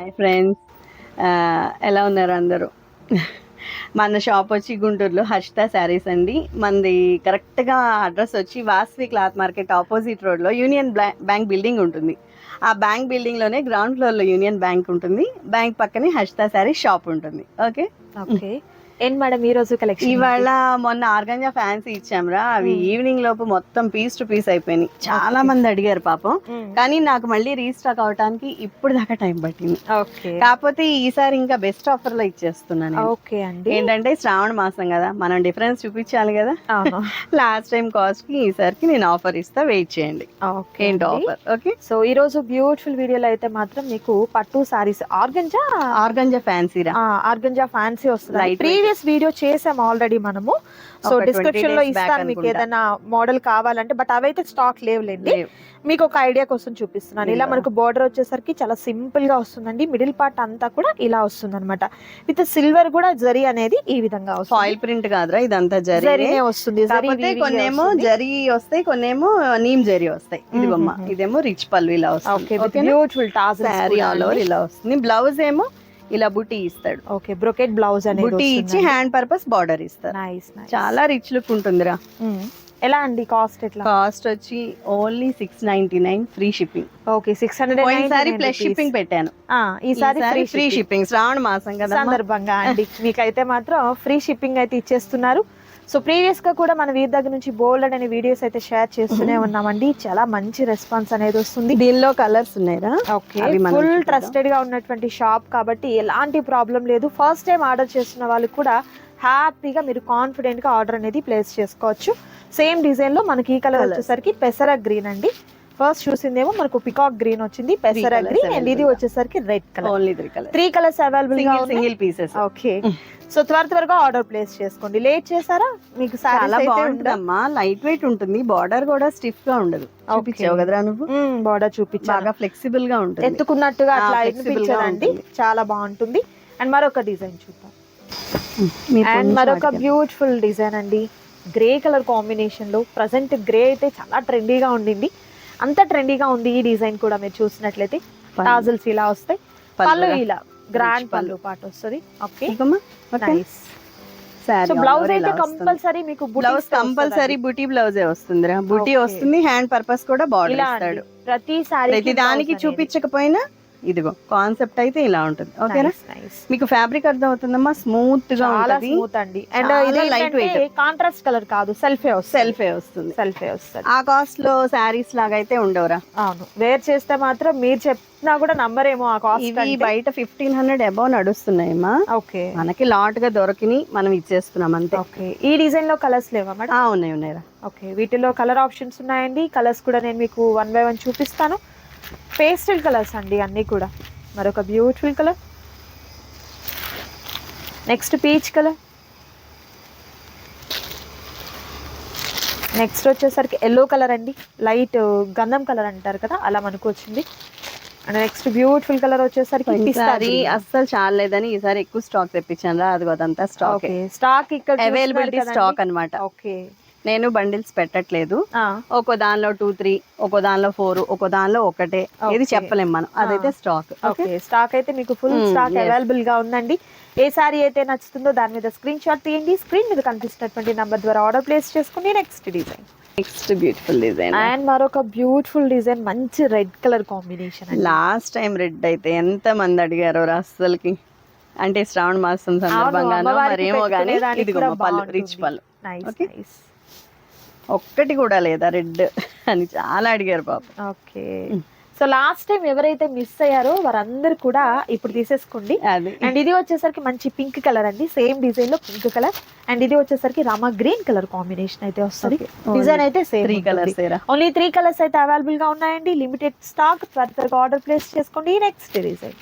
Hi friends. ఎలా ఉన్నారు అందరూ? మన షాప్ వచ్చి గుంటూరులో హర్షిత శారీస్ అండి. మనది కరెక్ట్గా అడ్రస్ వచ్చి వాస్వి క్లాత్ మార్కెట్ ఆపోజిట్ రోడ్లో యూనియన్ బ్యాంక్ బిల్డింగ్ ఉంటుంది. ఆ బ్యాంక్ బిల్డింగ్లోనే గ్రౌండ్ ఫ్లోర్లో యూనియన్ బ్యాంక్ ఉంటుంది. బ్యాంక్ పక్కనే హర్షిత శారీస్ షాప్ ఉంటుంది. ఓకే? ఓకే. ఏంటి మేడం ఈ రోజు కలెక్షన్ ఇవాళ మొన్న ఆర్గంజా ఫ్యాన్సీ ఇచ్చాంరా అవి. ఈవినింగ్ లోపు మొత్తం పీస్ టు పీస్ అయిపోయినాయి. చాలా మంది అడిగారు పాపం. కానీ నాకు మళ్ళీ రీస్టాక్ అవడానికి ఇప్పుడు దాకా టైం పట్టింది. ఓకే. కాకపోతే ఈసారి ఇంకా బెస్ట్ ఆఫర్లో ఇచ్చేస్తున్నాను నేను. ఓకే అండి. ఏంటంటే శ్రావణ మాసం కదా మనం డిఫరెన్స్ చూపించాలి కదా. లాస్ట్ టైం కాస్ట్కి ఈసారికి నేను ఆఫర్ ఇస్తా వెయిట్ చేయండి. ఓకే ఏంటి. ఆఫర్ ఓకే సో ఈ రోజు బ్యూటిఫుల్ వీడియోలో అయితే మాత్రం మీకు పట్టు సారీస్ ఆర్గంజా? ఆర్గంజా ఫ్యాన్సీ రా. ఆర్గంజా ఫ్యాన్సీ వస్తుంది. ప్రీవియస్ వీడియో చేసాం ఆల్రెడీ మనము. సో ఒక 20 డిస్క్రిప్షన్లో ఇస్తాను మీకు. ఏదైనా మోడల్ కావాలంటే బట్ అవైతే స్టాక్ లేవులేండి. మీకు ఒక ఐడియా కోసం చూపిస్తున్నాను. ఇలా. మనకు బోర్డర్ వచ్చేసరికి చాలా సింపుల్గా వస్తుందండి. మిడిల్ పార్ట్ అంతా కూడా ఇలా వస్తుంది అనమాట విత్ సిల్వర్ కూడా జరీ అనేది ఈ విధంగా వస్తుంది. ఫాయిల్ ప్రింట్ కాదురా ఇదంతా జరీ జరీనే వస్తుంది. కొన్నేమో. జరీ వస్తాయి కొన్నేమో నీమ్ జరీ వస్తాయి. మ్మ్. ఇదేమో రిచ్ పళ్ళు ఇలా వస్తుంది. Beautiful tassels saree all over ఇలా వస్తుంది. బ్లౌజ్ ఏమో ఇలా బుట్టి ఇస్తాడు. ఓకే బ్రొకెట్ బ్లౌజ్ అనేది బుట్టి ఇచ్చి హ్యాండ్ పర్పస్ బార్డర్ ఇస్తారు. నైస్ చాలా రిచ్ లుక్ ఉంటుందిరా. ఎలా అండి కాస్ట్ ఎట్లా? కాస్ట్ వచ్చి only six ninety nine free shipping. Okay six hundred plus shipping పెట్టాను. ఈసారి ఈసారి ఫ్రీ ఫ్రీ షిప్పింగ్. శ్రావణ మాసం కదా సందర్భంగా అండి. మీకైతే మాత్రం ఫ్రీ షిప్పింగ్ అయితే ఇచ్చేస్తున్నారు. సో ప్రీవియస్గా కూడా మన వీరి దగ్గర నుంచి బోల్డ్ అనే వీడియోస్ అయితే షేర్ చేస్తూనే ఉన్నామండి. చాలా మంచి రెస్పాన్స్ అనేది వస్తుంది. దీనిలో కలర్స్ ఉన్నాయిరా ఓకే ఫుల్. ట్రస్టెడ్గా ఉన్నటువంటి షాప్ కాబట్టి ఎలాంటి ప్రాబ్లం లేదు. ఫస్ట్ టైం ఆర్డర్ చేస్తున్న వాళ్ళు కూడా హ్యాపీగా మీరు కాన్ఫిడెంట్గా ఆర్డర్ అనేది ప్లేస్ చేసుకోవచ్చు. సేమ్ డిజైన్లో మనకి ఈ కలర్. వచ్చేసరికి పెసర గ్రీన్ అండి. ఫస్ట్ చూసిందేమో మనకు పికాక్ గ్రీన్ వచ్చింది పెసర గ్రీన్ అండ్ ఇది. వచ్చేసరికి red colour only three colour three colours అవైలబుల్గా సింగిల్ పీసెస్ ఓకే సో త్వర త్వరగా ఆర్డర్ ప్లేస్ చేసుకోండి. లేట్ చేశారా? మీకు చాలా బాగుంటుందమ్మా. లైట్ వెయిట్ ఉంటుంది. బార్డర్ కూడా స్టిఫ్గా ఉండదు. చూపించావు కదరా నువ్వు? బార్డర్ చూపించాలి బాగా ఫ్లెక్సిబుల్గా ఉంటుంది. ఎత్తుకున్నట్టుగా అట్లా ఉంటుంది. చాలా బాగుంటుంది. అండ్ మరొక డిజైన్ చూద్దాం. అండ్ కొంచెం మరొక. బ్యూటిఫుల్ డిజైన్ అండి. గ్రే కలర్ కాంబినేషన్లో ప్రజెంట్ గ్రే అయితే చాలా ట్రెండీగా ఉండింది. అంత ట్రెండీగా ఉంది ఈ డిజైన్ కూడా మీరు చూసినట్లయితే. టాజల్స్ ఇలా వస్తాయి పళ్ళు. ఇలా గ్రాండ్ పళ్ళు. పాట వస్తుంది ఓకే. నైస్ సో బ్లౌజ్ అయితే వస్తుంది. కంపల్సరీ మీకు బ్లౌజ్ కంపల్సరీ. బుటీ బ్లౌజే వస్తుందిరా బుటీ. వస్తుంది హ్యాండ్ పర్పస్ కూడా ఇలా ఇస్తాడు ప్రతి దానికి చూపించకపోయినా ఇదిగో కాన్సెప్ట్ అయితే ఇలా ఉంటుంది. ఓకేనా? మీకు ఫ్యాబ్రిక్ అర్థం అవుతుందమ్మా స్మూత్గా చాలా ఉంటది. స్మూత్ అండి. అండ్ ఇది light weight. కాంట్రాస్ట్ కలర్ కాదు సెల్ఫే సెల్ఫే వస్తుంది. సెల్ఫే వస్తుంది. ఆ కాస్ట్లో శారీస్ లాగా అయితే ఉండవురా. అవును. వేర్ చేస్తే మాత్రం మీరు చెప్పినా కూడా నమ్మరేమో ఆ ఇవి కాస్ట్ బయట ఫిఫ్టీన్ హండ్రెడ్ అబౌవ్ నడుస్తున్నాయమ్మా. ఓకే. మనకి లాట్గా దొరికిని మనం ఇచ్చేస్తున్నాం అంతే. ఓకే. ఈ డిజైన్లో కలర్స్ లేవా మేడం? ఆ, ఉన్నాయి ఉన్నాయిరా. ఓకే. వీటిలో కలర్ ఆప్షన్స్ ఉన్నాయండి. కలర్స్ కూడా నేను మీకు వన్ బై వన్ చూపిస్తాను. పేస్టల్ కలర్స్ అండి అన్నీ కూడా. మరొక beautiful colour next peach colour next వచ్చేసరికి ఎల్లో కలర్ అండి. లైట్ గంధం కలర్ అంటారు కదా అలా మనకు వచ్చింది. అండ్ నెక్స్ట్ బ్యూటిఫుల్ కలర్ వచ్చేసరికి ఈసారి అస్సలు చాలేదని ఈసారి ఎక్కువ స్టాక్ తెప్పించాను రా అది అదంతా స్టాక్ స్టాక్ ఇక్కడ అవైలబిలిటీ స్టాక్ అన్నమాట. ఓకే నేను బండిల్స్ పెట్టట్లేదు. ఒక్కో దానిలో టూ త్రీ ఒక్కో దానిలో ఫోర్ ఒక్కో దానిలో ఒకటే. ఇది Okay. చెప్పలేం మనం. అదైతే స్టాక్. ఓకే. స్టాక్ అయితే మీకు ఫుల్ స్టాక్. అవైలబుల్గా ఉందండి. ఏ సారీ అయితే నచ్చుతుందో దాని మీద స్క్రీన్ షాట్ తీయండి. స్క్రీన్ మీద కనిపిస్తున్నటువంటి నంబర్ ద్వారా ఆర్డర్ ప్లేస్ చేసుకోండి next design. Next beautiful design. And మరొక బ్యూటిఫుల్ డిజైన్ మంచి red colour combination last time red అయితే ఎంత మంది అడిగారో అస్సలకి. అంటే శ్రావణ మాసం సందర్భంగానో మరేమో కానీ పళ్ళు రిచ్ పళ్ళు. Okay. ఒక్కటి కూడా లేదా రెడ్ అని చాలా అడిగారు పాప. ఓకే. సో లాస్ట్ టైం ఎవరైతే మిస్ అయ్యారో వారందరూ కూడా ఇప్పుడు తీసేసుకోండి. అండ్ ఇది వచ్చేసరికి మంచి పింక్ కలర్ అండి. సేమ్ డిజైన్లో పింక్ కలర్. అండ్ ఇది వచ్చేసరికి రామా గ్రీన్ కలర్ కాంబినేషన్ అయితే వస్తుంది. డిజైన్ అయితే same three colours only three colours అయితే అవైలబుల్గా ఉన్నాయండి. లిమిటెడ్ స్టాక్ త్వర త్వరగా ఆర్డర్ ప్లేస్ చేసుకోండి. Next design.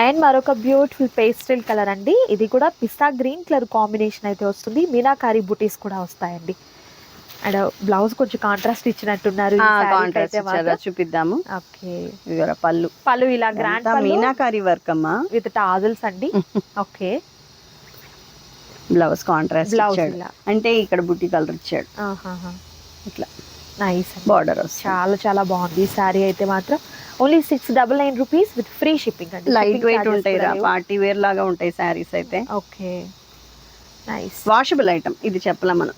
అండ్ మరొక బ్యూటిఫుల్ పేస్టల్ కలర్ అండి. ఇది కూడా పిస్తా గ్రీన్ కలర్ కాంబినేషన్ అయితే వస్తుంది. మీనాకారి బుటీస్ కూడా వస్తాయండి. అండ్ బ్లౌజ్ కొంచెం కాంట్రాస్ట్ ఇచ్చినట్టున్నారు చూపిద్దాము. ఓకే. పళ్ళు. పళ్ళు ఇలా గ్రాండ్ మీనాకారి వర్క్ అమ్మా. విత్ టాజల్స్ అండి. ఓకే. బ్లౌజ్ కాంట్రాస్ట్ బ్లౌజ్ అంటే ఇక్కడ బుట్టి కలర్ ఇచ్చాడు. ఇట్లా. నైస్ బార్డర్ చాలా చాలా బాగుంది. ఈ శారీ అయితే మాత్రం only six double nine rupees with free shipping అండి. లైట్ వెయిట్ ఉంటాయి రా. పార్టీ వేర్ లాగా ఉంటాయి శారీస్ అయితే. ఓకే. నైస్ వాషబుల్ ఐటమ్ ఇది చెప్పలేం మనం.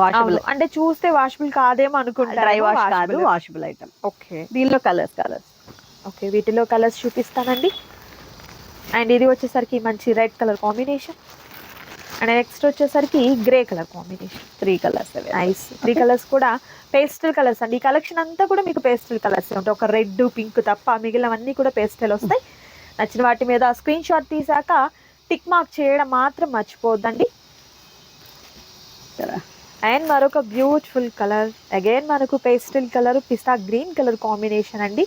వాషబుల్ అంటే చూస్తే వాషబుల్ కాదేమో అనుకుంటా డ్రై వాష్ కాదు వాషబుల్ ఐటమ్ ఓకే. దీనిలో కలర్స్ కలర్స్ ఓకే. వీటిలో కలర్స్ చూపిస్తానండి. అండ్ ఇది వచ్చేసరికి మంచి red colour combination and next వచ్చేసరికి grey colour combination. Three colours nice three colours కూడా పేస్టల్ కలర్స్ అండి. ఈ కలెక్షన్ అంతా కూడా మీకు పేస్టల్ కలర్స్ ఉంటాయి. ఒక రెడ్ పింక్ తప్ప మిగిలినవన్నీ కూడా పేస్టల్ వస్తాయి. నచ్చిన వాటి మీద స్క్రీన్ షాట్ తీసాక టిక్ మార్క్ చేయడం మాత్రం మర్చిపోద్దండి అండ్ మరొక బ్యూటిఫుల్ కలర్. అగైన్ మనకు పేస్టల్ కలర్ పిస్తా గ్రీన్ కలర్ కాంబినేషన్ అండి.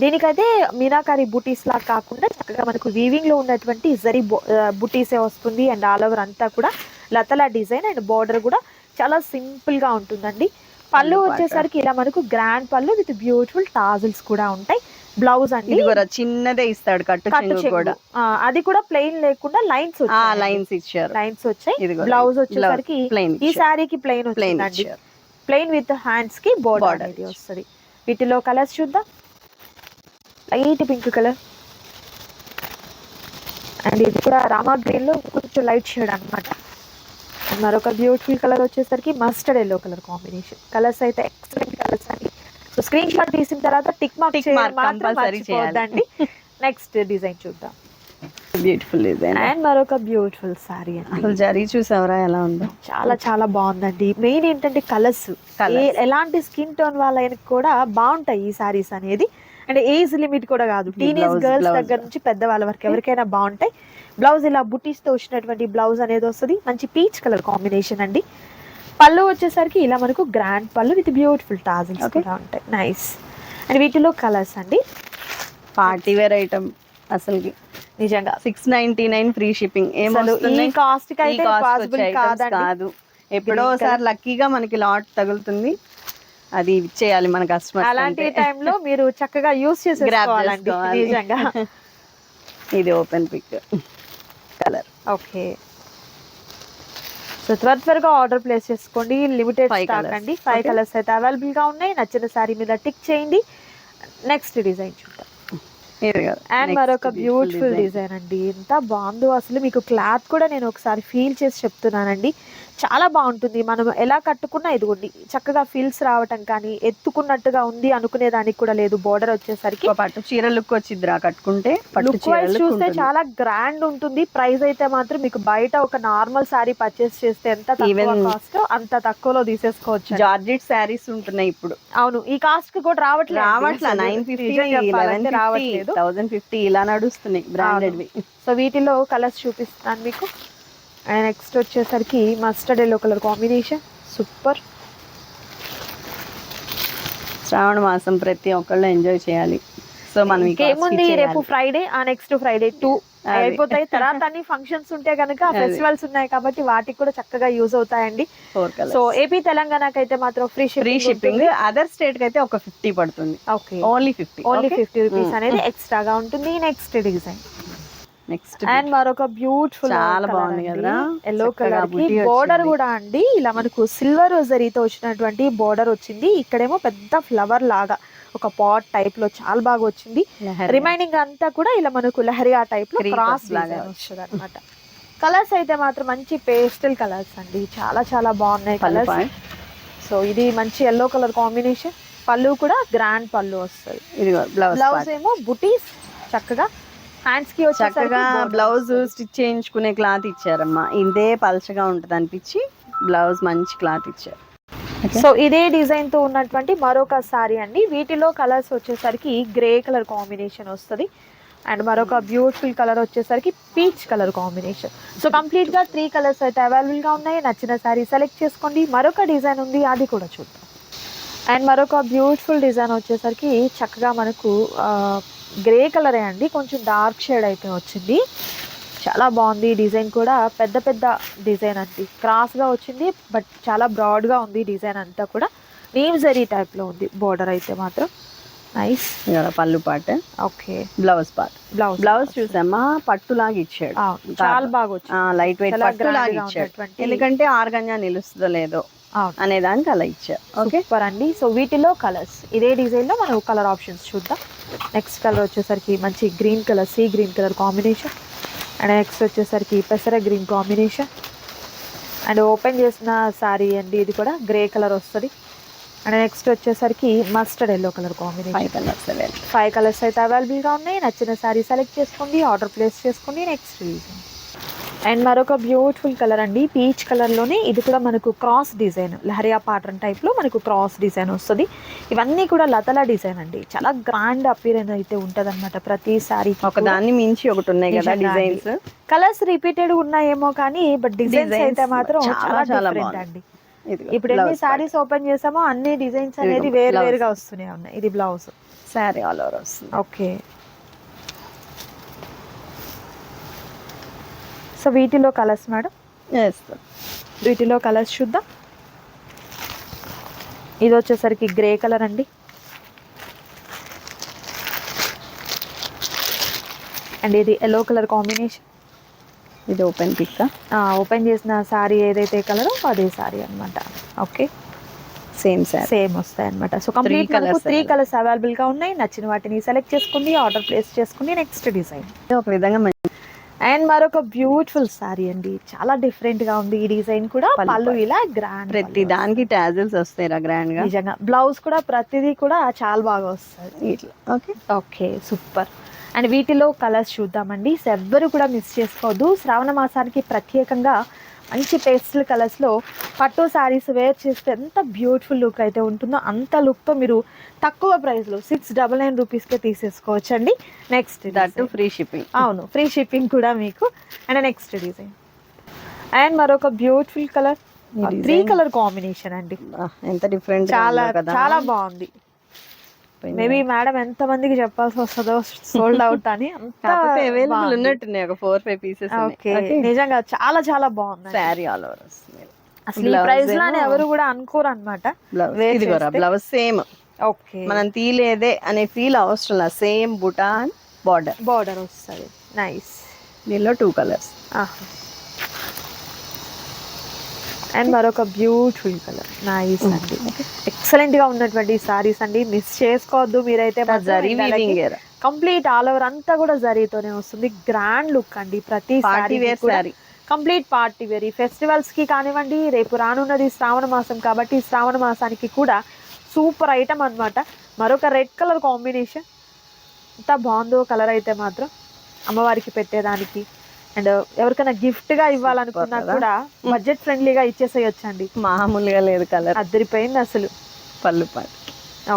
దీనికైతే మీనాకారి బుటీస్ లా కాకుండా చక్కగా మనకు వీవింగ్లో ఉన్నటువంటి జరీ బుటీసే వస్తుంది అండ్ ఆల్ ఓవర్ అంతా కూడా లతల డిజైన్ అండ్ బార్డర్ కూడా చాలా సింపుల్గా ఉంటుందండి. పళ్ళు. వచ్చేసరికి ఇలా మనకు గ్రాండ్ పళ్ళు విత్ బ్యూటిఫుల్ టాజిల్స్ కూడా ఉంటాయి. బ్లౌజ్ అండి. చిన్నదే ఇస్తాడు కట్టు. కూడా. అది కూడా ప్లెయిన్ లేకుండా లైన్స్ లైన్స్ ఇచ్చారు. లైన్స్ వచ్చాయి. బ్లౌజ్ వచ్చేసరికి ఈ శారీకి ప్లెయిన్ ప్లెయిన్ ప్లెయిన్ విత్ హ్యాండ్స్కి బోర్డర్ అనేది వస్తుంది. వీటిలో కలర్స్ చూద్దాం. Light pink colour. అండ్ ఇది కూడా రామా గ్రీన్లో కొంచెం లైట్ షేడ్ అన్నమాట. And మరొక బ్యూటిఫుల్ కలర్ వచ్చేసరికి mustard yellow colour combination. Colours అయితే ఎక్సలెంట్ కలర్స్ అండి. సో స్క్రీన్ షాట్ తీసిన తర్వాత టిక్ మార్క్ మర్చిపోద్దండి నెక్స్ట్ డిజైన్ చూద్దాం. Beautiful design. అండ్ మరొక బ్యూటిఫుల్ సారీ అండి. అసలు జరీ చూసావరా ఎలా ఉందో? చాలా చాలా బాగుందండి. మెయిన్ ఏంటంటే కలర్స్. ఎలాంటి స్కిన్ టోన్ వాళ్ళకి కూడా బాగుంటాయి ఈ సారీస్ అనేది. అంటే ఏజ్ లిమిట్ కూడా కాదు. Teenage girls. దగ్గర నుంచి పెద్ద వాళ్ళ వరకు ఎవరికైనా బాగుంటాయి బ్లౌజ్ ఇలా బుటీస్తో వచ్చినటువంటి బ్లౌజ్ అనేది వస్తుంది. మంచి పీచ్ కలర్ కాంబినేషన్ అండి. పళ్ళు వచ్చేసరికి ఇలా మనకు గ్రాండ్ పళ్ళు విత్ బ్యూటిఫుల్ టాజిల్స్. కూడా ఉంటాయి. నైస్ అండ్ వీటిలో కలర్స్ అండి. పార్టీ వేర్ ఐటమ్ అసలుకి. నిజంగా. Six ninety nine free shipping ఏం అసలు ఈ వస్తున్నాయి? కాస్ట్ కాదు. ఎప్పుడో ఒకసారి లక్కీగా మనకి లాట్ తగులుతుంది. అది ఇచ్చేయాలి మన కస్టమర్ అలాంటి టైంలో మీరు చక్కగా యూస్ చేసేసుకోవాలండి చేసుకోవాలి. నిజంగా. ఇది open pick colour okay. So త్వర త్వరగా ఆర్డర్ ప్లేస్ చేసుకోండి. Limited stock. అండి. ఫైవ్. కలర్స్ అయితే అవైలబుల్గా ఉన్నాయి. నచ్చిన సారీ మీద టిక్ చేయండి. నెక్స్ట్ డిజైన్ చూద్దాం. అండ్ మరొక బ్యూటిఫుల్. డిజైన్ అండి. ఎంత బాగుందో అసలు మీకు క్లాత్ కూడా నేను ఒకసారి ఫీల్ చేసి చెప్తున్నానండి. చాలా బాగుంటుంది. మనం ఎలా కట్టుకున్నా ఇదిగోండి చక్కగా ఫీల్స్ రావటం కానీ ఎత్తుకున్నట్టుగా ఉంది అనుకునే దానికి కూడా లేదు. బోర్డర్ వచ్చేసరికి పట్టు చీర లుక్ వచ్చిద్దిరా కట్టుకుంటే పట్టు లుక్ చీర వైజ్ చూస్తే. చాలా గ్రాండ్ ఉంటుంది. ప్రైస్ అయితే మాత్రం మీకు బయట ఒక నార్మల్ సారీ పర్చేస్ చేస్తే ఎంత కాస్ట్ అంత తక్కువలో తీసేసుకోవచ్చు. జార్జెట్ శారీస్ ఉంటున్నాయి ఇప్పుడు. అవును ఈ కాస్ట్కి కూడా రావట్లేదు. రావట్లా అసలు. నైన్ ఫిఫ్టీ రావట్లేదు. థౌసండ్ ఫిఫ్టీ ఇలా నడుస్తున్నాయి బ్రాండెడ్ వి. సో వీటిలో కలర్స్ చూపిస్తాను మీకు. అండ్ నెక్స్ట్ వచ్చేసరికి mustard yellow colour combination super శ్రావణ మాసం ప్రతి ఒక్కళ్ళు ఎంజాయ్ చేయాలి. సో మనం చేయాలి. రేపు ఫ్రైడే ఆ నెక్స్ట్ ఫ్రైడే టూ. అయిపోతాయి. తర్వాత అన్ని ఫంక్షన్స్ ఉంటే కనుక. ఫెస్టివల్స్ ఉన్నాయి కాబట్టి వాటికి కూడా చక్కగా యూజ్ అవుతాయండి. సో ఏపీ తెలంగాణకి అయితే మాత్రం free free shipping other state అయితే ఒక ఫిఫ్టీ పడుతుంది. Okay only fifty only fifty rupees. అనేది ఎక్స్ట్రాగా ఉంటుంది నెక్స్ట్ డిజైన్ నెక్స్ట్ అండ్ మరొక బ్యూటిఫుల్ చాలా బాగుంది కదరా? Yellow colour border. కూడా అండి. ఇలా మనకు సిల్వర్ జరీతో వచ్చినటువంటి బోర్డర్ వచ్చింది. ఇక్కడేమో పెద్ద ఫ్లవర్ లాగా ఒక పాట్ టైప్లో చాలా బాగా వచ్చింది. రిమైనింగ్ అంతా కూడా ఇలా మనకు లహరియా టైప్లో క్రాస్ లాగా వస్తుంది అనమాట కలర్స్ అయితే మాత్రం మంచి పేస్టల్ కలర్స్ అండి. చాలా చాలా బాగున్నాయి కలర్స్ సో ఇది మంచి ఎల్లో కలర్ కాంబినేషన్ పళ్ళు కూడా గ్రాండ్ పళ్ళు వస్తుంది ఇది బ్లౌజ్ ఏమో బుటీస్ చక్కగా హ్యాండ్స్కి చక్కగా బ్లౌజ్ స్టిచ్ చేయించుకునే క్లాత్ ఇచ్చారమ్మా. ఇదే పలచగా ఉంటుంది అనిపించి బ్లౌజ్ మంచి క్లాత్ ఇచ్చారు. సో ఇదే డిజైన్తో ఉన్నటువంటి మరొక సారీ అండి. వీటిలో కలర్స్ వచ్చేసరికి గ్రే కలర్ కాంబినేషన్ వస్తుంది. అండ్ మరొక బ్యూటిఫుల్ కలర్ వచ్చేసరికి పీచ్ కలర్ కాంబినేషన్ సో కంప్లీట్గా త్రీ కలర్స్ అయితే అవైలబుల్గా ఉన్నాయి. నచ్చిన సారీ సెలెక్ట్ చేసుకోండి. మరొక డిజైన్ ఉంది. అది కూడా చూద్దాం. అండ్ మరొక బ్యూటిఫుల్ డిజైన్ వచ్చేసరికి చక్కగా మనకు గ్రే కలరే అండి కొంచెం డార్క్ షేడ్ అయితే వచ్చింది. చాలా బాగుంది డిజైన్ కూడా పెద్ద పెద్ద డిజైన్ అండి. క్రాస్గా వచ్చింది బట్ చాలా బ్రాడ్గా ఉంది డిజైన్ అంతా కూడా. నీమ్ జరీ టైప్లో ఉంది బోర్డర్ అయితే మాత్రం. నైస్ పళ్ళు పాట. Okay blouse part blouse blouse చూసామా? పట్టులాగా ఇచ్చాడు. చాలా బాగా వచ్చింది. లైట్ వెయిట్ పట్టులాగా ఇచ్చాడు. ఎందుకంటే ఆర్గంజా నిలుస్తుందో లేదో. అనే దానికి అలా ఇచ్చారు. ఓకే సూపర్ అండి. సో వీటిలో కలర్స్ ఇదే డిజైన్లో మనం కలర్ ఆప్షన్స్ చూద్దాం. నెక్స్ట్ కలర్ వచ్చేసరికి మంచి green colour sea green colour combination and next వచ్చేసరికి పెసర గ్రీన్ కాంబినేషన్ అండ్ ఓపెన్ చేసిన శారీ అండి ఇది కూడా గ్రే కలర్ వస్తుంది. అండ్ నెక్స్ట్ వచ్చేసరికి mustard yellow colour combination five colours five colours అయితే అవైలబుల్గా ఉన్నాయి. నచ్చిన శారీ సెలెక్ట్ చేసుకోండి ఆర్డర్ ప్లేస్ చేసుకోండి నెక్స్ట్ రీజన్ అండ్ మరొక బ్యూటిఫుల్ కలర్ అండి పీచ్ కలర్లోనే ఇది కూడా మనకు క్రాస్ డిజైన్ లహరియా పాటర్న్ టైప్లో మనకు క్రాస్ డిజైన్ వస్తుంది. ఇవన్నీ కూడా లతల డిజైన్ అండి. చాలా గ్రాండ్ అపీరెన్స్ అయితే ఉంటుంది అనమాట ప్రతి శారీ ఒక దాన్ని మించి ఒకటి ఉన్నాయి కదా. డిజైన్స్? కలర్స్ రిపీటెడ్ ఉన్నాయేమో కానీ బట్ డిజైన్స్ అయితే మాత్రం చాలా చాలా. అండి. ఇప్పుడు ఎన్ని సారీస్ ఓపెన్ చేసామో అన్ని డిజైన్స్ అనేది వేరు. వేరుగా వస్తూనే ఉన్నాయి. ఇది బ్లౌజ్ శారీ ఆల్ ఓవర్ వస్తుంది. ఓకే సో వీటిలో కలర్స్ మేడం? వేస్తాం వీటిలో కలర్స్ చూద్దాం. ఇది వచ్చేసరికి గ్రే కలర్ అండి. అండ్ ఇది ఎల్లో కలర్ కాంబినేషన్. ఇది ఓపెన్ పిక్ ఓపెన్ చేసిన శారీ ఏదైతే కలరో అదే శారీ అన్నమాట. ఓకే? సేమ్ శారీ సేమ్ వస్తాయి అనమాట సో కంప్లీట్ మనకు త్రీ. కలర్స్ అవైలబుల్గా ఉన్నాయి. నచ్చిన వాటిని సెలెక్ట్ చేసుకోండి ఆర్డర్ ప్లేస్ చేసుకోండి నెక్స్ట్ డిజైన్ ఒక విధంగా మంచి అండ్ మరొక బ్యూటిఫుల్ సారీ అండి. చాలా డిఫరెంట్గా ఉంది ఈ డిజైన్ కూడా. పళ్ళు. ఇలా గ్రాండ్ ప్రతి దానికి టాజిల్స్ వస్తాయి రా గ్రాండ్గా. నిజంగా. బ్లౌజ్ కూడా ప్రతిదీ కూడా చాలా బాగా వస్తుంది ఇట్లా. ఓకే. Okay super. అండ్ వీటిలో కలర్స్ చూద్దామండి. సో ఎవ్వరు కూడా మిస్ చేసుకోవద్దు శ్రావణ మాసానికి ప్రత్యేకంగా మంచి పేస్టల్ కలర్స్లో పట్టు శారీస్ వేర్ చేస్తే ఎంత బ్యూటిఫుల్ లుక్ అయితే ఉంటుందో అంత లుక్తో మీరు తక్కువ ప్రైస్లో సిక్స్ డబల్ నైన్ రూపీస్కే తీసేసుకోవచ్చు అండి నెక్స్ట్ దట్ ఫ్రీ షిప్పింగ్ అవును ఫ్రీ షిప్పింగ్ కూడా మీకు. అండ్ నెక్స్ట్ డిజైన్ అండ్ మరొక beautiful colour three colour combination అండి. ఎంత డిఫరెంట్ చాలా చాలా బాగుంది. మేబీ మేడం ఎంత మందికి చెప్పాల్సి వస్తుందో సోల్డ్ అవుట్ అని కాకపోతే అవైలబుల్ ఉన్నట్టున్నాయి ఒక ఫోర్ ఫైవ్ పీసెస్ ఓకే నిజంగా చాలా చాలా బాగుంది శారీ ఆల్ ఓవర్ వస్తుంది అసలు ప్రైస్లో ఏమో- ఎవరు కూడా అనుకోరు అనమాట బ్లౌజ్ సేమ్ ఓకే మనం తీలేదే అనే ఫీల్ అవసరం లేదు. సేమ్ బుటాన్ బార్డర్ బార్డర్ వస్తుంది. నైస్ దీనిలో టూ కలర్స్ అండ్ మరొక బ్యూటిఫుల్ కలర్ నైస్ అండి. ఎక్సలెంట్గా ఉన్నటువంటి సారీస్ అండి. మిస్ చేసుకోవద్దు మీరైతే కంప్లీట్ ఆల్ ఓవర్ అంతా కూడా జరీతోనే వస్తుంది. గ్రాండ్ లుక్ అండి. ప్రతి party wear sari complete party wear ఫెస్టివల్స్కి కానివ్వండి రేపు రానున్నది శ్రావణ మాసం కాబట్టి శ్రావణ మాసానికి కూడా సూపర్ ఐటమ్ అన్నమాట. మరొక రెడ్ కలర్ కాంబినేషన్ ఎంత బాగుందో కలర్ అయితే మాత్రం అమ్మవారికి పెట్టేదానికి అండ్ ఎవరికైనా గిఫ్ట్గా ఇవ్వాలనుకున్నా? కూడా బడ్జెట్ ఫ్రెండ్లీగా ఇచ్చేసేయొచ్చండి. మామూలుగా లేదు కలర్. అద్దరిపోయింది అసలు. పళ్ళు పాటు.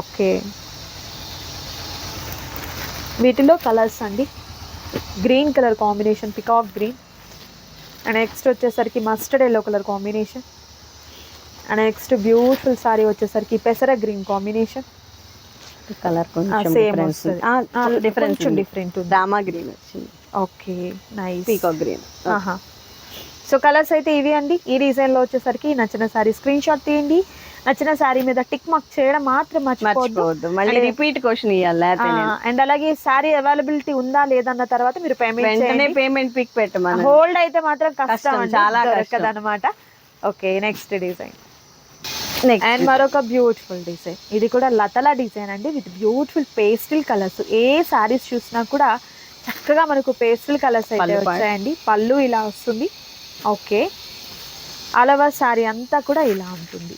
ఓకే. వీటిలో కలర్స్ అండి. Green colour combination peacock green and next వచ్చేసరికి mustard yellow colour combination and next beautiful sari వచ్చేసరికి పెసర గ్రీన్ కాంబినేషన్ కలర్ కొంచెం సేమ్ డిఫరెన్స్ డిఫరెంట్ దామా గ్రీన్ వచ్చింది. Okay nice. పీకాక్ గ్రీన్ ఆహా. సో కలర్స్ అయితే ఇవి అండి. ఈ డిజైన్లో వచ్చేసరికి నచ్చిన సారీ స్క్రీన్ షాట్ తీయండి. నచ్చిన సారీ మీద టిక్ మార్క్ చేయడం మాత్రం మర్చిపోవద్దు. మళ్ళీ రిపీట్ క్వశ్చన్ ఇవ్వాలి. అండ్ అలాగే సారీ అవైలబిలిటీ ఉందా లేదన్న తర్వాత మీరు పేమెంట్ పేమెంట్ పిక్ పెట్టమని హోల్డ్ అయితే మాత్రం కష్టం చాలా కష్టం. దొరకదన్నమాట. ఓకే నెక్స్ట్ డిజైన్ అండ్ మరొక బ్యూటిఫుల్ డిజైన్ ఇది కూడా లతల డిజైన్ అండి. విత్ బ్యూటిఫుల్ పేస్టిల్ కలర్స్ ఏ సారీస్ చూసినా కూడా చక్కగా మనకు పేస్టిల్ కలర్స్ అయితే. వచ్చాయండి. పళ్ళు ఇలా వస్తుంది. ఓకే. అలవా సారీ అంతా కూడా ఇలా ఉంటుంది.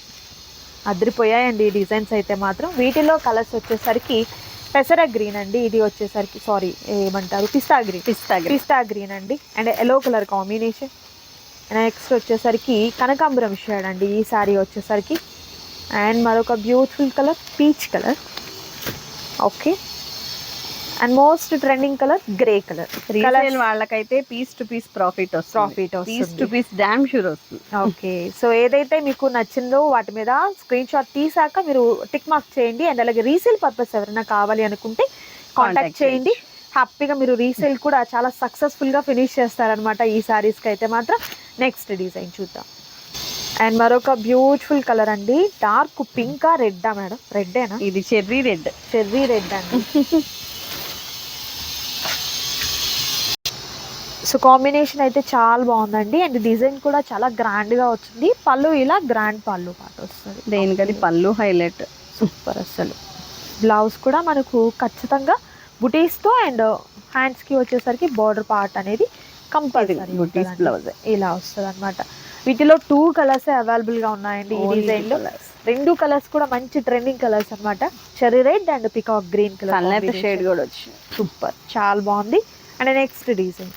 అదిరిపోయాయండి ఈ డిజైన్స్ అయితే మాత్రం. వీటిలో కలర్స్ వచ్చేసరికి పెసర గ్రీన్ అండి. ఇది వచ్చేసరికి సారీ ఏమంటారు? పిస్తా గ్రీన్. పిస్తా గ్రీన్. పిస్తా గ్రీన్ అండి. And yellow colour combination next వచ్చేసరికి కనకాంబరం షేడ్ అండి. ఈ సారీ వచ్చేసరికి. అండ్ మరొక beautiful colour peach colour okay. And most trending colour grey colour resale వాళ్ళకైతే పీస్ టు పీస్ ప్రాఫిట్ వస్తుంది. Profit piece to piece damn sure వస్తుంది. ఓకే సో ఏదైతే మీకు నచ్చిందో వాటి మీద స్క్రీన్ షాట్ తీసాక మీరు టిక్ మార్క్ చేయండి. అండ్ అలాగే రీసేల్ పర్పస్ ఎవరైనా కావాలి అనుకుంటే కాంటాక్ట్ చేయండి. హ్యాపీగా మీరు రీసేల్ కూడా చాలా సక్సెస్ఫుల్గా ఫినిష్ చేస్తారనమాట ఈ సారీస్కి అయితే మాత్రం. నెక్స్ట్ డిజైన్ చూద్దాం. అండ్ మరొక బ్యూటిఫుల్ కలర్ అండి. డార్క్ పింకా రెడ్డా మేడం? రెడ్డేనా ఇది చెర్రీ రెడ్ చెర్రీ రెడ్ అండి. సో కాంబినేషన్ అయితే చాలా బాగుందండి. అండ్ డిజైన్ కూడా చాలా గ్రాండ్గా వచ్చింది. పళ్ళు ఇలా గ్రాండ్ పళ్ళు పాట వస్తుంది. దేనికది? పళ్ళు హైలైట్. సూపర్ అసలు. బ్లౌజ్ కూడా మనకు ఖచ్చితంగా బుటీస్తో అండ్ హ్యాండ్స్కి వచ్చేసరికి బార్డర్ పార్ట్ అనేది కంపల్సరీ బుటీస్ బ్లౌజ్. ఇలా వస్తుంది అనమాట వీటిలో టూ కలర్స్ అవైలబుల్గా ఉన్నాయండి ఈ డిజైన్లో. రెండు కలర్స్ కూడా మంచి ట్రెండింగ్ కలర్స్ అన్నమాట. Cherry red and peacock green colour shade కూడా వచ్చి సూపర్. చాలా బాగుంది. అండ్ నెక్స్ట్ డిజైన్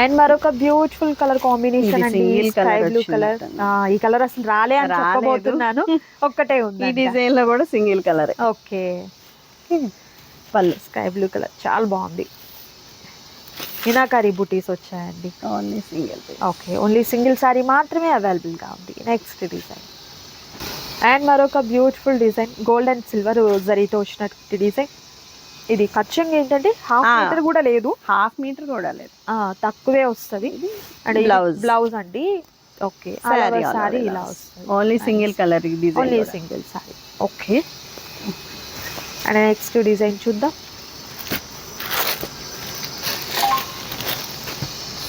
అండ్ మరొక బ్యూటిఫుల్ కలర్ కాంబినేషన్ అండి స్కై బ్లూ కలర్. ఈ కలర్ అసలు రాలే అని. చెప్పబోతున్నాను. ఒక్కటే ఈ ఉంది డిజైన్లో కూడా సింగిల్ కలర్. ఓకే. పళ్ళు. Sky blue colour. చాలా బాగుంది. మీనాకారి బుటీస్ వచ్చాయండి. Only single okay. Only single sari మాత్రమే అవైలబుల్గా ఉంది. Next design. అండ్ మరొక beautiful design. Gold and silver జరీతో వచ్చినటువంటి డిజైన్. ఇది ఖచ్చితంగా ఏంటంటే హాఫ్. మీటర్ కూడా లేదు. హాఫ్ మీటర్ కూడా లేదు. ఆ, తక్కువే వస్తుంది. And Blouse. బ్లౌజ్ అండి. ఓకే సారీ ఇలా. వస్తుంది. Only single colour only single sari okay and next design చూద్దాం.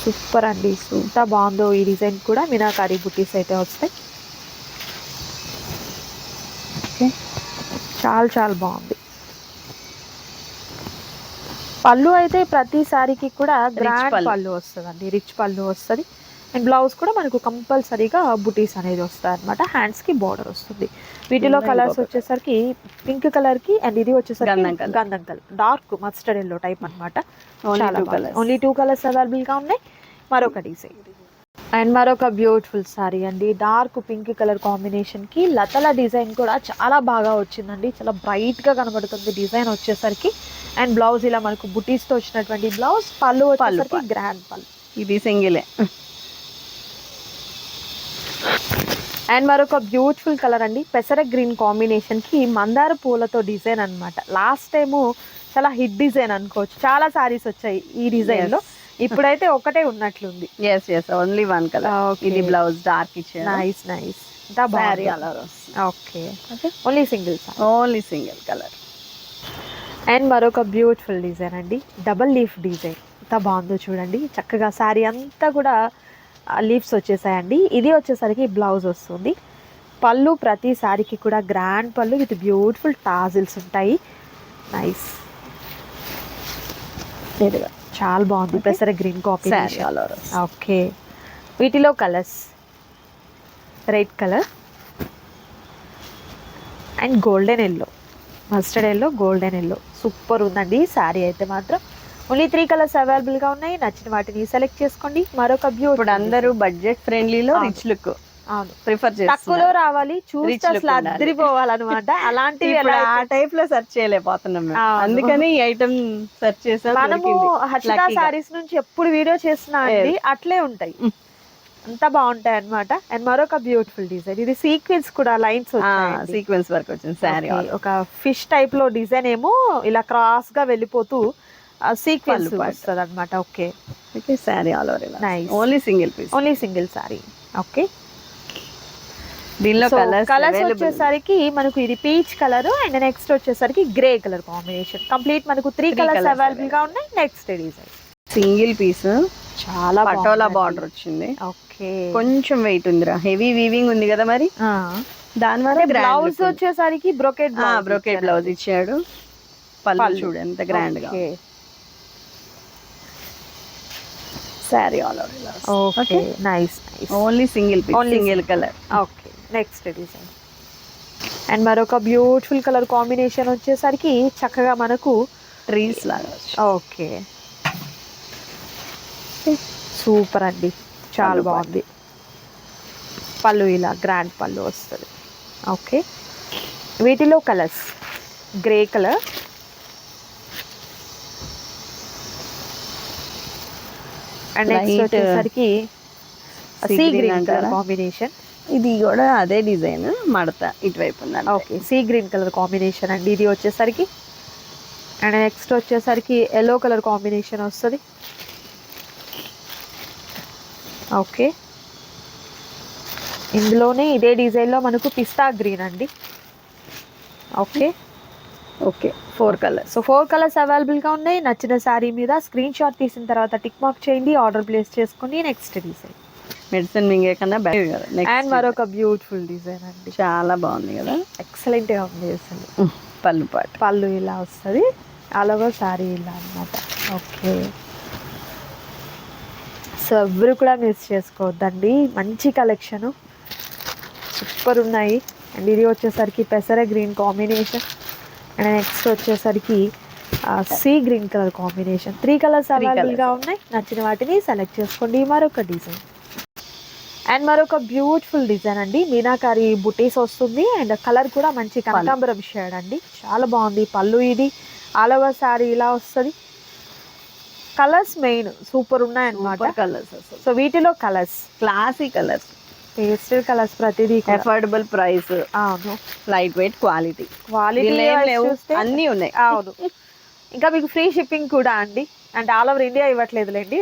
సూపర్ అండి. ఎంత బాగుందో ఈ డిజైన్ కూడా. మీనాకారి బుటీస్ అయితే వస్తాయి. చాలా చాలా బాగుంది. పళ్ళు అయితే ప్రతి సారీకి కూడా గ్రాండ్ పళ్ళు. పళ్ళు వస్తుంది రిచ్ పళ్ళు వస్తుంది. అండ్ బ్లౌజ్ కూడా మనకు కంపల్సరీగా బుటీస్ అనేది వస్తాయి అనమాట హ్యాండ్స్కి బార్డర్ వస్తుంది. వీటిలో కలర్స్. వచ్చేసరికి పింక్ కలర్కి అండ్ ఇది వచ్చేసరికి గంధం colour dark mustard yellow type అనమాట only two colours only two colours అవైలబుల్గా ఉన్నాయి. మరొక డిజైన్ అండ్ మరొక బ్యూటిఫుల్ సారీ అండి. డార్క్ పింక్ కలర్ కాంబినేషన్కి లతల డిజైన్ కూడా చాలా బాగా వచ్చిందండి. చాలా బ్రైట్గా కనబడుతుంది డిజైన్ వచ్చేసరికి. అండ్ బ్లౌజ్ ఇలా మనకు బుటీస్తో వచ్చినటువంటి బ్లౌజ్ పళ్ళు వచ్చేసరికి. గ్రాండ్ పళ్ళు. ఇది సింగిలే. అండ్ మరొక బ్యూటిఫుల్ కలర్ అండి. పెసర గ్రీన్ కాంబినేషన్కి మందార పూలతో డిజైన్ అన్నమాట. లాస్ట్ టైము చాలా హిట్ డిజైన్ అనుకోవచ్చు. చాలా సారీస్ వచ్చాయి ఈ డిజైన్లో ఇప్పుడైతే ఒకటే ఉన్నట్లుంది. Yes yes only one colour. ఇది బ్లౌజ్ డార్క్ ఇచ్చారు nice nice sari colour okay only single only single colour and మరొక బ్యూటిఫుల్ డిజైన్ అండి. డబల్ లీఫ్ డిజైన్ ఎంత బాగుందో చూడండి. చక్కగా శారీ అంతా కూడా లీవ్స్ వచ్చేసాయండి. ఇది వచ్చేసరికి బ్లౌజ్ వస్తుంది. పళ్ళు ప్రతి శారీకి కూడా గ్రాండ్ పళ్ళు. విత్ బ్యూటిఫుల్ టాజిల్స్ ఉంటాయి. నైస్ చాలా బాగుంది. పెసర గ్రీన్ కలర్ ఓకే వీటిలో colours red colour and golden yellow mustard yellow golden yellow super ఉందండి. శారీ అయితే మాత్రం. ఓన్లీ త్రీ కలర్స్ అవైలబుల్గా ఉన్నాయి. నచ్చిన వాటిని సెలెక్ట్ చేసుకోండి. మరొక బ్యూటీ ఇప్పుడు అందరూ బడ్జెట్ ఫ్రెండ్లీలో. రిచ్ లుక్ అవును. ప్రిఫర్ తక్కువలో రావాలి చూస్తే అసలు. అద్దరిపోవాలన్నమాట. అలాంటివి ఆ టైప్లో సెర్చ్ చేయలేకపోతున్నాం. అందుకని ఈ ఐటమ్ సెర్చ్ చేసా మనము హర్షిత. సారీస్ నుంచి ఎప్పుడు వీడియో చేస్తున్నా అండి అట్లే ఉంటాయి. అంత బాగుంటాయి అన్నమాట. అండ్ మరొక బ్యూటిఫుల్ డిజైన్ ఇది సీక్వెన్స్ కూడా లైన్స్ సీక్వెన్స్ వర్క్ వచ్చింది Okay, ఒక ఫిష్ టైప్లో డిజైన్ ఏమో ఇలా క్రాస్గా వెళ్ళిపోతూ సీక్వెన్స్. వస్తుంది అనమాట okay okay sari all over. Only single piece only single sari okay దీనిలో కలర్స్ కలర్స్ వచ్చేసరికి మనకు ఇది పీచ్ కలర్ అండ్ నెక్స్ట్ వచ్చేసరికి గ్రే కలర్ కాంబినేషన్ కంప్లీట్ మనకు త్రీ కలర్స్ అవైలబుల్గా ఉన్నాయి. నెక్స్ట్ డిజైన్ సింగిల్ పీస్ చాలా పటోలా బార్డర్ వచ్చింది. ఓకే కొంచెం వెయిట్ ఉందిరా. హెవీ వీవింగ్ ఉంది కదా మరి? దాని వల్ల బ్లౌజ్ వచ్చేసరికి బ్రొకెట్ బ్రోకెట్ బ్లౌజ్ ఇచ్చాడు. పళ్ళు పళ్ళు. చూడు ఎంత గ్రాండ్గా. Sari all over okay nice only single piece single colour okay next design and మరొక బ్యూటిఫుల్ కలర్ కాంబినేషన్ వచ్చేసరికి చక్కగా మనకు ట్రీస్ లాగా. ఓకే సూపర్ అండి. చాలా బాగుంది. పళ్ళు ఇలా గ్రాండ్ పళ్ళు వస్తుంది. ఓకే వీటిలో colours grey colour and next వచ్చేసరికి సీ గ్రీన్ కలర్? కాంబినేషన్ ఇది కూడా అదే డిజైన్ మడత ఇటువైపు ఉందండి. Okay sea green colour combination అండి. ఇది వచ్చేసరికి అండ్ నెక్స్ట్ వచ్చేసరికి ఎల్లో కలర్ కాంబినేషన్ వస్తుంది. ఓకే. ఇందులోనే ఇదే డిజైన్లో మనకు పిస్తా గ్రీన్ అండి. Okay. Okay four colours. So four colours అవైలబుల్గా ఉన్నాయి. నచ్చిన శారీ మీద స్క్రీన్ షాట్ తీసిన తర్వాత టిక్ మార్క్ చేయండి. ఆర్డర్ ప్లేస్ చేసుకోండి నెక్స్ట్ డిజైన్. మెడిసిన్ మింగే కన్నా బెటర్ కదా. అండ్ మరొక బ్యూటిఫుల్ డిజైన్ అండి. చాలా బాగుంది కదా. ఎక్సలెంట్గా ఉంది అసలు. పళ్ళు పాటు. పళ్ళు ఇలా వస్తుంది. ఓవర్ శారీ ఇలా అనమాట ఓకే. సో ఎవరు కూడా మిస్ చేసుకోవద్దండి. మంచి కలెక్షను సూపర్ ఉన్నాయి. అండ్ ఇది వచ్చేసరికి పెసర గ్రీన్ కాంబినేషన్ అండ్ నెక్స్ట్ వచ్చేసరికి sea green colour combination three colours అవైలబుల్గా ఉన్నాయి. నచ్చిన వాటిని సెలెక్ట్ చేసుకోండి. మరొక డిజైన్ అండ్ మరొక బ్యూటిఫుల్ డిజైన్ అండి. మీనాకారి బుటీస్ వస్తుంది. అండ్ కలర్ కూడా మంచి కనకాంబరం షేడ్ అండి. చాలా బాగుంది. పళ్ళు ఇది. ఆల్ ఓవర్ శారీ ఇలా వస్తుంది. కలర్స్ మెయిన్ సూపర్ ఉన్నాయి అన్నమాట కలర్స్ సో వీటిలో colours classy colours pastel colours ప్రతిదీ. అఫోర్డబుల్ ప్రైస్ అవును. లైట్ వెయిట్ క్వాలిటీ క్వాలిటీ అన్నీ ఉన్నాయి. అవును. ఇంకా మీకు ఫ్రీ షిప్పింగ్ కూడా అండి. అంటే ఆల్ ఓవర్ ఇండియా ఇవ్వట్లేదులేండి.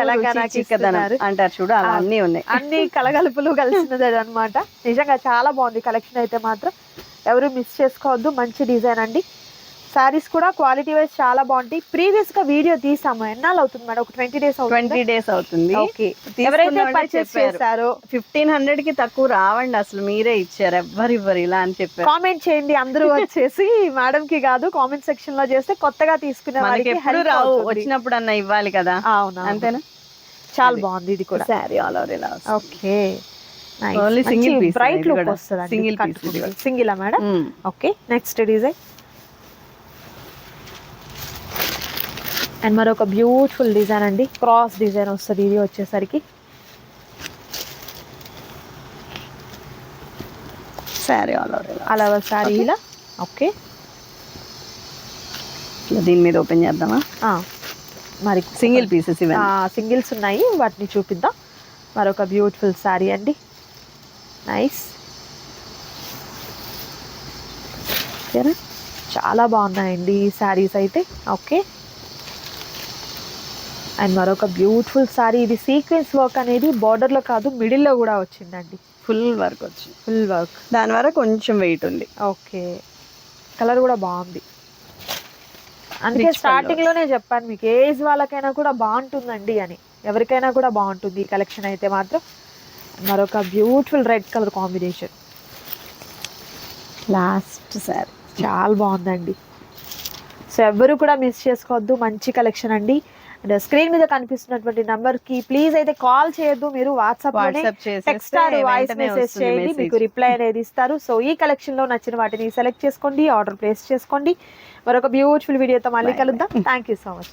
తెలంగాణకి ఇస్తున్నారు. అంటారు చూడు. అన్నీ ఉన్నాయి. అన్ని కలగలుపులు కలిసినది అన్నమాట. నిజంగా చాలా బాగుంది. కలెక్షన్ అయితే మాత్రం ఎవరు మిస్ చేసుకోవద్దు. మంచి డిజైన్ అండి. సారీస్ కూడా క్వాలిటీ వైజ్ చాలా బాగుంటాయి. ప్రీవియస్గా వీడియో తీసాము. ఎన్నాళ్ళు అవుతుంది మేడం? ఒక ట్వంటీ డేస్ ట్వంటీ డేస్ అవుతుంది. ఓకే. ఎవరైతే పర్చేస్. చేశారో ఫిఫ్టీన్ హండ్రెడ్కి తక్కువ రావండి అసలు. మీరే ఇచ్చారు. ఎవ్వరు ఇవ్వరు ఇలా అని చెప్పారు. కామెంట్ చేయండి. అందరూ వచ్చేసి మేడం కి కాదు కామెంట్ సెక్షన్లో చేస్తే కొత్తగా తీసుకునే మనకి వారికి ఎప్పుడు రావు. వచ్చినప్పుడు అన్న ఇవ్వాలి కదా. అవునా అంతేనా? చాలా. బాగుంది ఇది కూడా. శారీ ఆల్ ఓవర్ ఇలా. Okay. Single piece bright look. వస్తుంది కూడా. Single madam. Okay next design and మరొక బ్యూటిఫుల్ డిజైన్ అండి. క్రాస్ డిజైన్ వస్తుంది. ఇది వచ్చేసరికి. శారీ ఆల్ ఓవర్ అలా Okay. ఇలా. ఓకే దీని మీద ఓపెన్ చేద్దామా? మరి సింగిల్ పీసెస్ ఇవన్నీ. సింగిల్స్ ఉన్నాయి. వాటిని చూపిద్దాం. మరొక బ్యూటిఫుల్ శారీ అండి. నైస్? చాలా బాగున్నాయండి ఈ శారీస్ అయితే. ఓకే అండ్ మరొక బ్యూటిఫుల్ శారీ ఇది సీక్వెన్స్ వర్క్ అనేది బార్డర్లో కాదు మిడిల్లో కూడా వచ్చిందండి. ఫుల్ వర్క్ వచ్చింది ఫుల్ వర్క్. దాని వల్ల కొంచెం వెయిట్ ఉంది. ఓకే. కలర్ కూడా బాగుంది. అందుకే Rich స్టార్టింగ్లోనే చెప్పాను మీకు ఏజ్ వాళ్ళకైనా కూడా బాగుంటుందండి అని. ఎవరికైనా కూడా బాగుంటుంది ఈ కలెక్షన్ అయితే మాత్రం. మరొక beautiful red colour combination. Last sari చాలా బాగుందండి. సో ఎవ్వరు కూడా మిస్ చేసుకోవద్దు మంచి కలెక్షన్ అండి. అండ్ స్క్రీన్ మీద కనిపిస్తున్నటువంటి నంబర్కి ప్లీజ్ అయితే కాల్ చేయొద్దు. మీరు WhatsApp text or voice message చేయండి. మీకు రిప్లై అనేది ఇస్తారు. సో ఈ కలెక్షన్లో నచ్చిన వాటిని సెలెక్ట్ చేసుకోండి ఆర్డర్ ప్లేస్ చేసుకోండి. మరొక బ్యూటిఫుల్ వీడియోతో మళ్ళీ. కలుద్దాం. Thank you so much